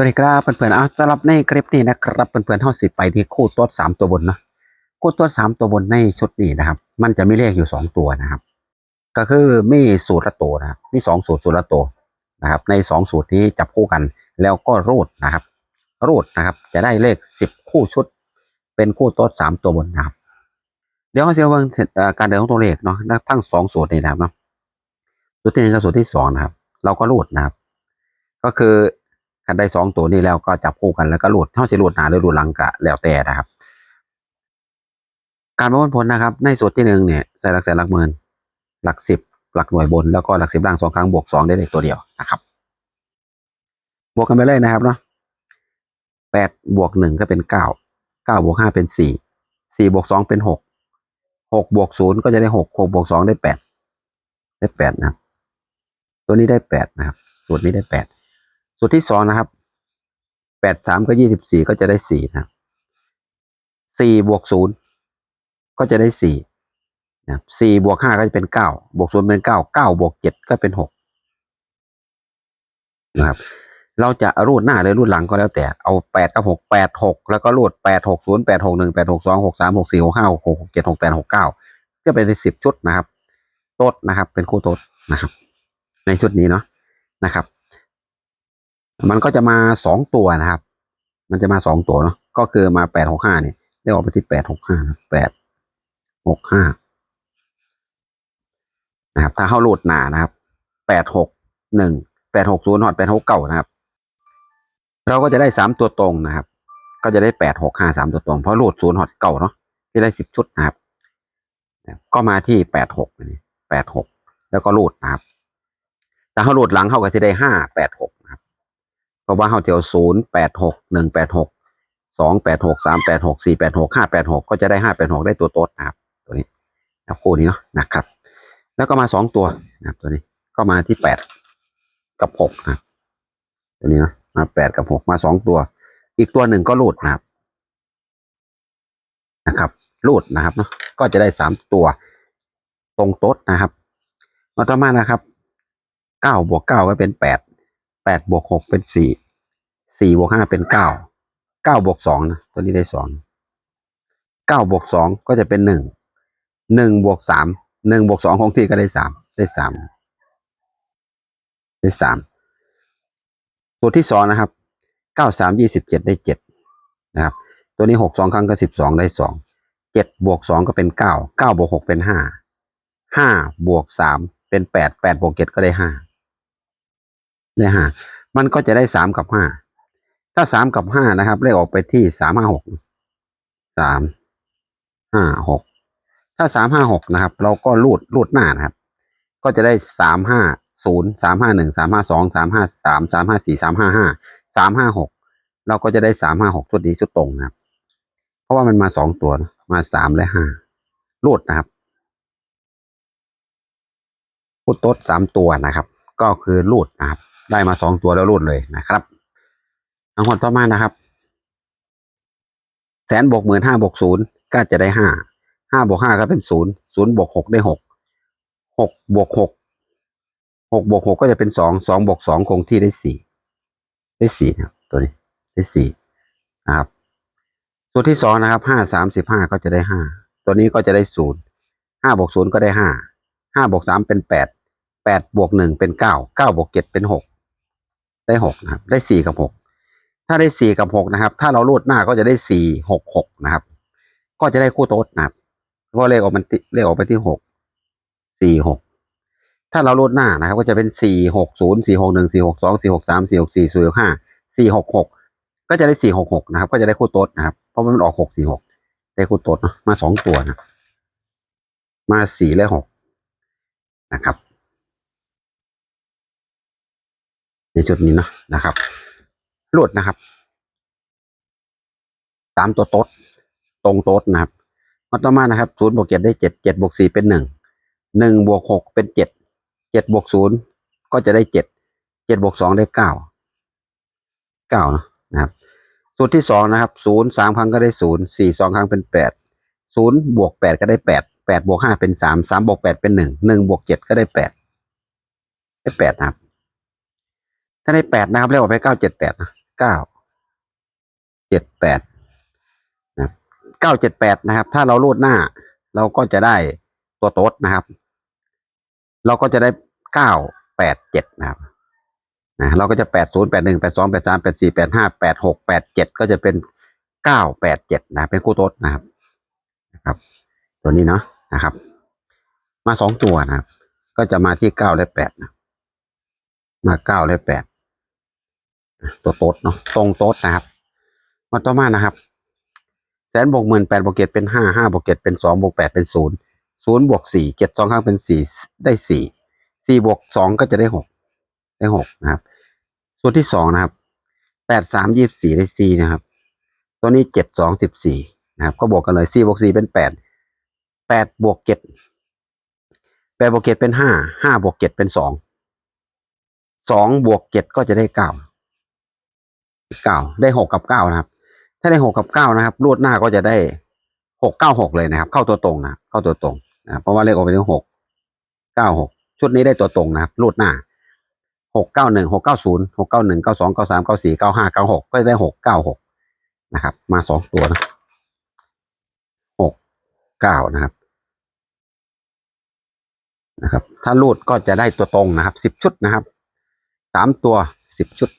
วัสดีครับเพื่อนๆอะสำหรับในคลิปนี้นะครับเพื่อนๆเท่าสิไปที่คู่ตัวสามตัวบนเนาะคู่ตัวสามตัวบนในชุดนี้นะครับ มันจะมีเลขอยู่สองตัวนะครับ ก็คือมีสูตรละตัวนะครับมีสองสูตรสูตรละตัวนะครับ ในสองสูตรนี้จับคู่กันแล้วก็รูดนะครับ รูดนะครับ จะได้เลขสิบคู่ชุด เป็นคู่ตัวสามตัวบนนะครับ เดี๋ยวเราจะเบิ่งอ่อการเดินของตัวเลขเนาะทั้งสองสูตรนี้นะครับเนาะสูตรที่หนึ่งกับสูตรที่สองนะครับ เราก็รูดนะครับ ก็คือ คันได้สองตัวนี้แล้วก็จับคู่กันแล้วก็รูดเท่าสิรูดหนาหรือรูดหลังก็แล้วแต่นะครับ การประมวลผลนะครับ ในสูตรที่หนึ่งเนี่ยใส่หลักแสนหลักหมื่นหลักสิบหลักหน่วยบนแล้วก็หลักสิบล่างสองครั้งบวกสองได้เลขตัวเดียวนะครับ บวกกันไปเลยนะครับเนาะแปดบวกหนึ่งก็เป็นเก้าเก้าบวกห้าเป็นสี่สี่บวกสองเป็นหกหกบวกศูนย์ก็จะได้หกหกบวกสองได้แปดได้แปดนะครับ ตัวนี้ได้แปดนะครับ สูตรนี้ได้แปด สูตรที่สองนะครับแปดสามก็ยี่สิบสี่ก็จะได้สี่นะครับสี่บวกศูนย์ก็จะได้สี่นะครับสี่บวกห้าก็จะเป็นเก้าบวกศูนย์เป็นเก้าเก้าบวกเจ็ดก็เป็นหกนะครับ เราจะรูดหน้าหรือรูดหลังก็แล้วแต่เอาแปดกับหกแปดหกแล้วก็รูดแปดหกศูนย์แปดหกหนึ่งแปดหกสองหกสามหกสี่หกห้าหกหกหกเจ็ดหกแปดหกเก้าก็เป็นสิบชุดนะครับ โต๊ดนะครับ เป็นคู่โต๊ดนะครับ ในชุดนี้เนาะนะครับ มันก็จะมาสองตัวนะครับ มันจะมาสองตัวเนาะ ก็คือมาแปดหกห้าเนี่ยได้ออกไปที่แปดหกห้าแปดหกห้านะครับ ถ้าเข้ารูดหนานะครับแปดหกหนึ่งแปดหกศูนย์หอดแปดหกเก้านะครับ เราก็จะได้สามตัวตรงนะครับ ก็จะได้แปดหกห้าสามตัวตรง เพราะรูดศูนย์หอดเก่าเนาะที่ได้สิบชุดนะครับ ก็มาที่แปดหกนี่แปดหกแล้วก็รูดนะครับแต่เขารูดหลังเข้าก็จะได้ห้าแปดหก ราะว่าเขาเที่ยวศูนย์แปดหกหนึ่งแปดหกสองแปดหกสามแปดหกสี่แปดหกห้าแปดหกก็จะได้ห้าแปดหกได้ตัวโต๊ดนะครับตัวนี้นะคู่นี้เนาะนะครับ แล้วก็มาสองตัวนะครับตัวนี้ก็มาที่แปดกับหกนะตัวนี้เนาะมาแปดกับหกมาสองตัว อีกตัวหนึ่งก็รูดนะครับนะครับรูดนะครับเนาะก็จะได้สามตัวตรงโต๊ดนะครับมาต่อมานะครับเก้าบวกเก้าก็เป็นแปด แปดบวกหกเป็นสี่สี่บวกห้าเป็นเก้าเก้าบวกสองนะตัวนี้ได้สองเก้าบวกสองก็จะเป็นหนึ่งหนึ่งบวกสามหนึ่งบวกสองคงที่ก็ได้สามได้สามได้สามตัวที่สองนะครับเก้าสามยี่สิบเจ็ดได้เจ็ดนะครับ ตัวนี้หกสองครั้งก็สิบสองได้สองเจ็ดบวกสองก็เป็นเก้าเก้าบวกหกเป็นห้าห้าบวกสามเป็นแปดแปดบวกเจ็ดก็ได้ห้า ได้ห้ามันก็จะได้สามกับห้าถ้าสามกับห้านะครับ เลขออกไปที่สามห้าหกสามห้าหกถ้าสามห้าหกนะครับ เราก็รูดรูดหน้านะครับ ก็จะได้สามห้าศูนย์สามห้าหนึ่งสามห้าสองสามห้าสามสามห้าสี่สามห้าห้าสามห้าหกเราก็จะได้สามห้าหกชุดนี้ชุดตรงนะครับ เพราะว่ามันมาสองตัวมาสามและห้ารูดนะครับพูดโต๊ดสามตัวนะครับ ก็คือรูดนะครับ ได้มาสองตัวแล้วรูดเลยนะครับเอาคนต่อมานะครับ แสนบวกหมื่นห้าบวกศูนย์ก็จะได้ห้าห้าบวกห้าก็เป็นศูนย์ศูนย์บวกหกได้หกหกบวกหกหกบวกหกก็จะเป็นสองสองบวกสองคงที่ได้สี่ได้สี่นะครับตัวนี้ได้สี่นะครับตัวที่สองนะครับห้าสามสิบห้าก็จะได้ห้าตัวนี้ก็จะได้ศูนย์ห้าบวกศูนย์ก็ได้ห้าห้าบวกสามเป็นแปดแปดบวกหนึ่งเป็นเก้าเก้าบวกเจ็ดเป็นหก ได้หกนะครับ ได้สี่กับหกถ้าได้สี่กับหกนะครับ ถ้าเราลูดหน้าก็จะได้สี่หกหกนะครับ ก็จะได้คู่โต๊ดนะครับเพราะเลขออกมันติเลขออกไปที่หกสี่หกถ้าเราลูดหน้านะครับ ก็จะเป็นสี่หกศูนย์สี่หกหนึ่งสี่หกสองสี่หกสามสี่หกสี่สี่หกห้าสี่หกหกก็จะได้สี่หกหกนะครับ ก็จะได้คู่โต๊ดนะครับ เพราะมันออกหกสี่หกได้คู่โต๊ดเนอะมาสองตัวนะมาสี่และหกนะครับ ในชุดนี้เนาะนะครับรูดนะครับสามตัวโต๊ดตรงโต๊ดนะครับมาต่อมานะครับศูนย์บวกเจ็ดได้เจ็ดเจ็ดบวกสี่เป็นหนึ่งหนึ่งบวกหกเป็นเจ็ดเจ็ดบวกศูนย์ก็จะได้เจ็ดเจ็ดบวกสองได้เก้าเก้านะครับสูตรที่สองนะครับศูนย์สามครั้งก็ได้ศูนย์สี่สองครั้งเป็นแปดศูนย์บวกแปดก็ได้แปดแปดบวกห้าเป็นสามสามบวกแปดเป็นหนึ่งหนึ่งบวกเจ็ดก็ได้แปดได้แปดนะครับาได้แปดนะครับเรียกว่าไปเก้าเจ็ดแปดนะเก้าเจ็ดแปดนะครับเก้าเจ็ดแปดนะครับ ถ้าเรารูดหน้า เราก็จะได้ตัวโต๊ดนะครับ เราก็จะได้เก้าแปดเจ็ดนะครับนะเราก็จะแปดศูนย์แปดหนึ่งแปดสองแปดสามแปดสี่แปดห้าแปดหกแปดเจ็ดก็จะเป็นเก้าแปดเจ็ดนะเป็นคู่โต๊ดนะครับนะครับ ตัวนี้เนาะนะครับ มาสองตัวนะครับ ก็จะมาที่เก้าและแปดนะมาเก้าและแปด ตัวโต๊ดเนาะตรงโต๊ดนะครับมาต่อมานะครับแสนบวกหมื่นแปดบวกเจ็ดเป็นห้าห้าบวกเจ็ดเป็นสองบวกแปดเป็นศูนย์ศูนย์บวกสี่เจ็ดสองครั้งเป็นสี่ได้สี่สี่บวกสองก็จะได้หกได้หกนะครับส่วนที่สองนะครับแปดสามยี่สี่ได้สี่นะครับ ตัวนี้เจ็ดสองสิบสี่นะครับ ก็บวกกันเลยสี่บวกสี่เป็นแปดแปดบวกเจ็ดแปดบวกเจ็ดเป็นห้าห้าบวกเจ็ดเป็นสองสองบวกเจ็ดก็จะได้เก้า เก้าได้หกกับเก้านะครับ ถ้าได้หกกับเก้านะครับรูดหน้าก็จะได้หกเก้าหกเลยนะครับ เข้าตัวตรงนะเข้าตัวตรงนะเพราะว่าเลขออกไปถึงหกเก้าหกชุดนี้ได้ตัวตรงนะครับรูดหน้าหกเก้าหนึ่งหกเก้าศูนย์หกเก้าหนึ่งเก้าสองเก้าสามเก้าสี่เก้าห้าเก้าหกก็จะได้หกเก้าหกนะครับ มาสองตัวนะหกเก้านะครับนะครับ ถ้ารูดก็จะได้ตัวตรงนะครับสิบชุดนะครับสามตัวสิบชุด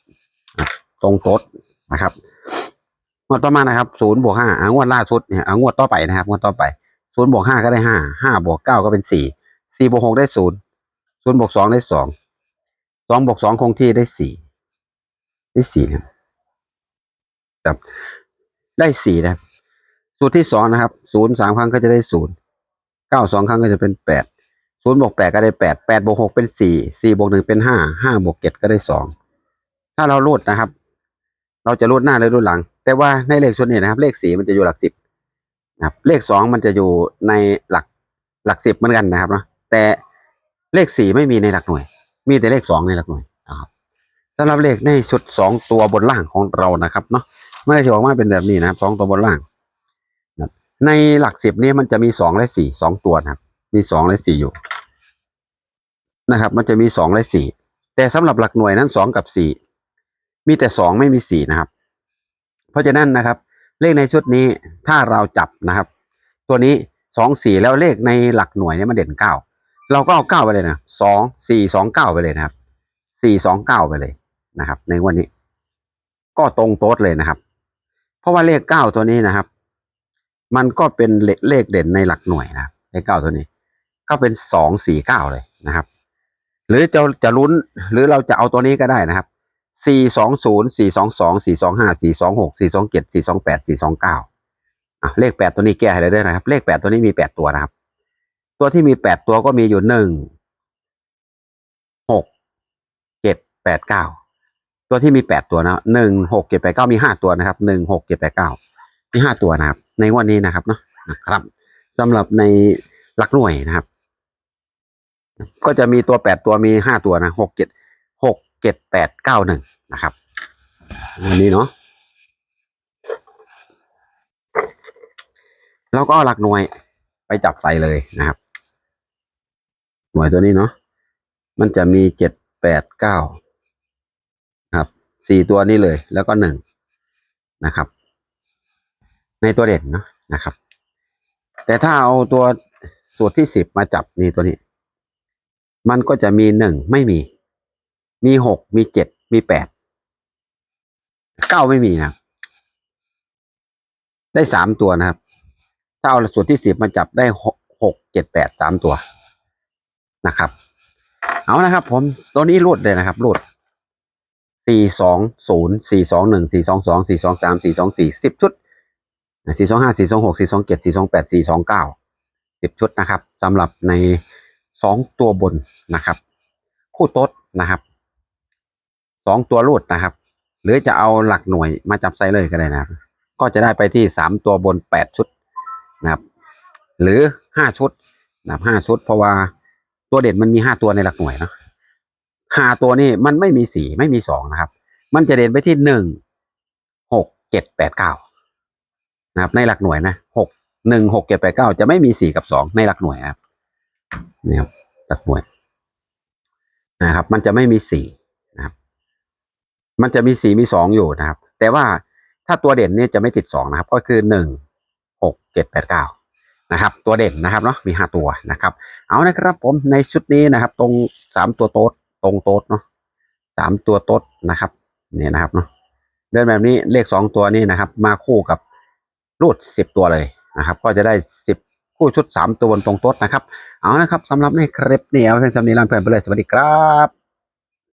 นะครับ ตรงโต๊ดนะครับงวดต่อมานะครับศูนย์บวกห้าอางวดล่าสุดเนี่ยอางวดต่อไปนะครับงวดต่อไปศูนย์บวกห้าก็ได้ห้าห้าบวกเก้าก็เป็นสี่สี่บวกหกได้ศูนย์ศูนย์บวกสองได้สองสองบวกสองคงที่ได้สี่ได้สี่นะครับได้สี่นะสูตรที่สองนะครับศูนย์สามครั้งก็จะได้ศูนย์เก้าสองครั้งก็จะเป็นแปดศูนย์บวกแปดก็ได้แปดแปดบวกหกเป็นสี่สี่บวกหนึ่งเป็นห้าห้าบวกเจ็ดก็ได้สองถ้าเรารูดนะครับ เราจะรูดหน้าและรูดหลัง แต่ว่าในเลขชุดนี้นะครับ เลขสี่มันจะอยู่หลักสิบนะครับ เลขสองมันจะอยู่ในหลักหลักสิบเหมือนกันนะครับเนาะแต่เลขสี่ไม่มีในหลักหน่วย มีแต่เลขสองในหลักหน่วยนะครับสำหรับเลขในชุดสองตัวบนล่างของเรานะครับเนาะไม่ได้จะออกมาเป็นแบบนี้นะครับสองตัวบนล่างนะในหลักสิบนี้มันจะมีสองและสี่สองตัวนะครับ มีสองและสี่อยู่นะครับ มันจะมีสองและสี่แต่สำหรับหลักหน่วยนั้นสองกับสี่ มีแต่สองไม่มีสี่นะครับ เพราะฉะนั้นนะครับ เลขในชุดนี้ถ้าเราจับนะครับ ตัวนี้สองสี่แล้วเลขในหลักหน่วยเนี่ยมันเด่นเก้าเราก็เอาเก้าไปเลยนะสองสี่สองเก้าไปเลยนะครับสี่สองเก้าไปเลยนะครับ ในวันนี้ ก็ตรงโต๊ดเลยนะครับ เพราะว่าเลขเก้าตัวนี้นะครับ มันก็เป็นเลขเเด่นในหลักหน่วยนะเลขเก้าตัวนี้ ก็เป็นสองสี่เก้าเลยนะครับ หรือจะจะลุ้นหรือเราจะเอาตัวนี้ก็ได้นะครับ สี่สองศูนย์สี่สองสองสี่สองห้าสี่สองหกสี่สองเจ็ดสี่สองแปดสี่สองเก้าอะเลขแปดตัวนี้แก้ให้เลยด้วยนะครับ เลขแปดตัวนี้มีแปดตัวนะครับ ตัวที่มีแปดตัวก็มีอยู่หนึ่งหกเจ็ดแปดเก้าตัวที่มีแปดตัวนะหนึ่งหกเจ็ดแปดเก้ามีห้าตัวนะครับหนึ่งหกเจ็ดแปดเก้ามีห้าตัวนะครับ ในวันนี้นะครับเนาะนะครับสำหรับในหลักหน่วยนะครับ ก็จะมีตัวแปดตัวมีห้าตัวนะหกเจ็ด เจ็ดแปดเก้าหนึ่งนะครับอันนี้เนาะแล้วก็หลักหน่วยไปจับใส่เลยนะครับ หน่วยตัวนี้เนาะมันจะมีเจ็ดแปดเก้าครับสี่ตัวนี้เลย แล้วก็หนึ่งนะครับ ในตัวเด่นเนาะนะครับ แต่ถ้าเอาตัวสูตรที่สิบมาจับนี่ตัวนี้ มันก็จะมีหนึ่งไม่มี มีหกมีเจ็ดมีแปดเก้าไม่มีนะได้สามตัวนะครับถ้าเอาสูตรที่สิบมาจับได้หกหกเจ็ดแปดสามตัวนะครับ เอานะครับ ผมตัวนี้รูดเลยนะครับรูดสี่สองศูนย์สี่สองหนึ่งสี่สองสองสี่สองสามสี่สองสี่สิบชุดสี่สองห้าสี่สองหกสี่สองเจ็ดสี่สองแปดสี่สองเก้าสิบชุดนะครับสำหรับในสองตัวบนนะครับ คู่โต๊ดนะครับ สองตัวรูดนะครับ หรือจะเอาหลักหน่วยมาจับไซเลยก็ได้นะครับ ก็จะได้ไปที่สามตัวบนแปดชุดนะครับ หรือห้าชุดนะครับห้าชุด เพราะว่าตัวเด่นมันมีห้าตัวในหลักหน่วยเนาะห้าตัวนี่มันไม่มีสี่ไม่มีสองนะครับ มันจะเด่นไปที่หนึ่งหกเจ็ดแปดเก้านะครับในหลักหน่วยนะหกหนึ่งหกเจ็ดแปดเก้าจะไม่มีสี่กับสองในหลักหน่วยนะครับนี่ครับหลักหน่วยนะครับ มันจะไม่มีสี่ มันจะมีสี่มีสองอยู่นะครับ แต่ว่าถ้าตัวเด่นเนี่ยจะไม่ติดสองนะครับ ก็คือหนึ่งหกเจ็ดแปดเก้านะครับ ตัวเด่นนะครับเนาะมีห้าตัวนะครับ เอานะครับผมในชุดนี้นะครับ ตรงสามตัวโต๊ดตรงโต๊ดเนาะสามตัวโต๊ดนะครับเนี่ยนะครับเนาะเดินแบบนี้เลขสองตัวนี้นะครับ มาคู่กับรูดสิบตัวเลยนะครับ ก็จะได้สิบคู่ชุดสามตัวบนตรงโต๊ดนะครับ เอานะครับสำหรับในคลิปนี้เอาเป็นสำนีรันเพื่อนไปเลยสวัสดีครับ